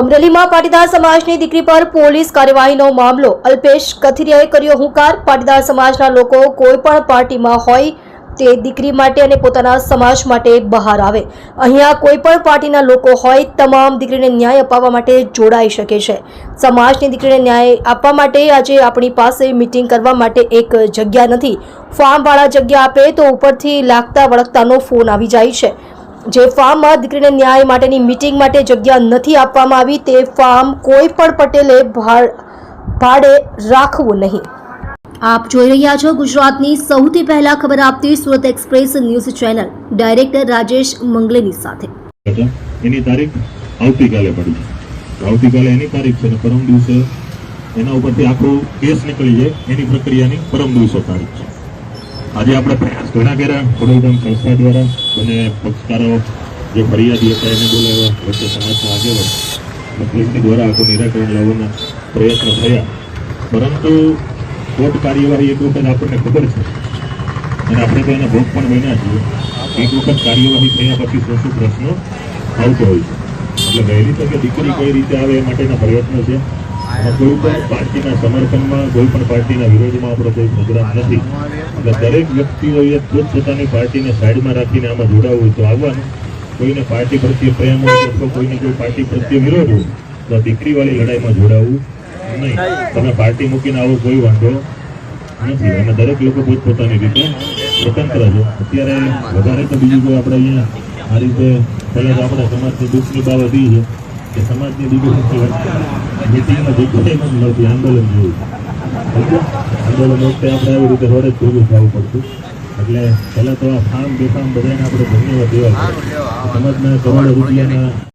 અમરેલીમાં પાટીદાર સમાજની દીકરી પર પોલીસ કાર્યવાહીનો મામલો. અલ્પેશ કથિરિયાએ કર્યો હુંકાર. પાટીદાર સમાજના લોકો કોઈ પણ પાર્ટીમાં હોય તે દીકરી માટે અને પોતાના સમાજ માટે બહાર આવે. અહીંયા કોઈ પણ પાર્ટીના લોકો હોય તમામ દીકરીને ન્યાય અપાવવા માટે જોડાઈ શકે છે. સમાજની દીકરીને ન્યાય આપવા માટે આજે આપણી પાસે મિટિંગ કરવા માટે એક જગ્યા નથી. ફાર્મવાળા જગ્યા આપે તો ઉપરથી લાગતા વળગતાનો ફોન આવી જાય છે. જે ફાર્મમાં દીકરીને ન્યાય માટેની મીટિંગ માટે જગ્યા નથી આપવામાં આવી તે ફાર્મ કોઈ પણ પટેલે ભાડ- ભાડે રાખવું નહીં. આપ જોઈ રહ્યા છો ગુજરાતની સૌથી પહેલા ખબર આપતી Surat express news channel. Director Rajesh મંગલેની સાથે. એની તારીખ આવતીકાલે પડી છે. આવતીકાલે એની તારીખ છે ને પરમ દિવસે એના ઉપરથી આખો કેસ નીકળી જાય. એની પ્રક્રિયાની પરમ દિવસે તારીખ છે. આજે આપણે પ્રયાસ ઘણા કર્યા. ખોડલધામ સંસ્થા દ્વારા અને પક્ષકારો જે ફરિયાદી હતા એને બોલાવ્યા. વચ્ચે સમાજના આગેવાન તકલીફની દ્વારા આખું નિરાકરણ લાવવાના પ્રયત્નો થયા. પરંતુ કોર્ટ કાર્યવાહી એક વખત આપણને ખબર છે. અને આપણે તો એના ભોગ પણ બન્યા છીએ. એક વખત કાર્યવાહી થયા પછી શું શું પ્રશ્નો આવતો હોય છે. એટલે વહેલી તકે દીકરી કઈ રીતે આવે એ માટેના પ્રયત્નો છે. કોઈ પણ પાર્ટીના સમર્થનમાં કોઈ પણ પાર્ટીના વિરોધમાં આપણો કોઈ પ્રોગ્રામ નથી. એટલે દરેક વ્યક્તિઓએ પોતપોતાની પાર્ટીને સાઈડમાં રાખીને આમાં જોડાવવું તો આવવાનું. કોઈને પાર્ટી પ્રત્યે પ્રેમ હોય અથવા કોઈને કોઈ પાર્ટી પ્રત્યે વિરોધ હોય તો દીકરીવાળી લડાઈમાં જોડાવવું નહીં. તમે પાર્ટી મૂકીને આવો, કોઈ વાંધો નથી. અને દરેક લોકો પોતપોતાની રીતે સ્વતંત્ર છે. અત્યારે વધારે તો બીજું કોઈ આપણે અહીંયા આ રીતે પહેલાં તો આપણે સમાજની દુઃખની બાબત એ છે કે સમાજની દીકરી મિટિંગમાં જગ્યાએ નથી આંદોલન જેવું? આંદોલન વખતે આપણે આવી રીતે રોડે જ ભેગું થવું પડતું એટલે પહેલા તો આ ફાર્મ બેફામ બધાને આપણે ધન્યવાદ દેવા. સમાજના કરોડો રૂપિયાના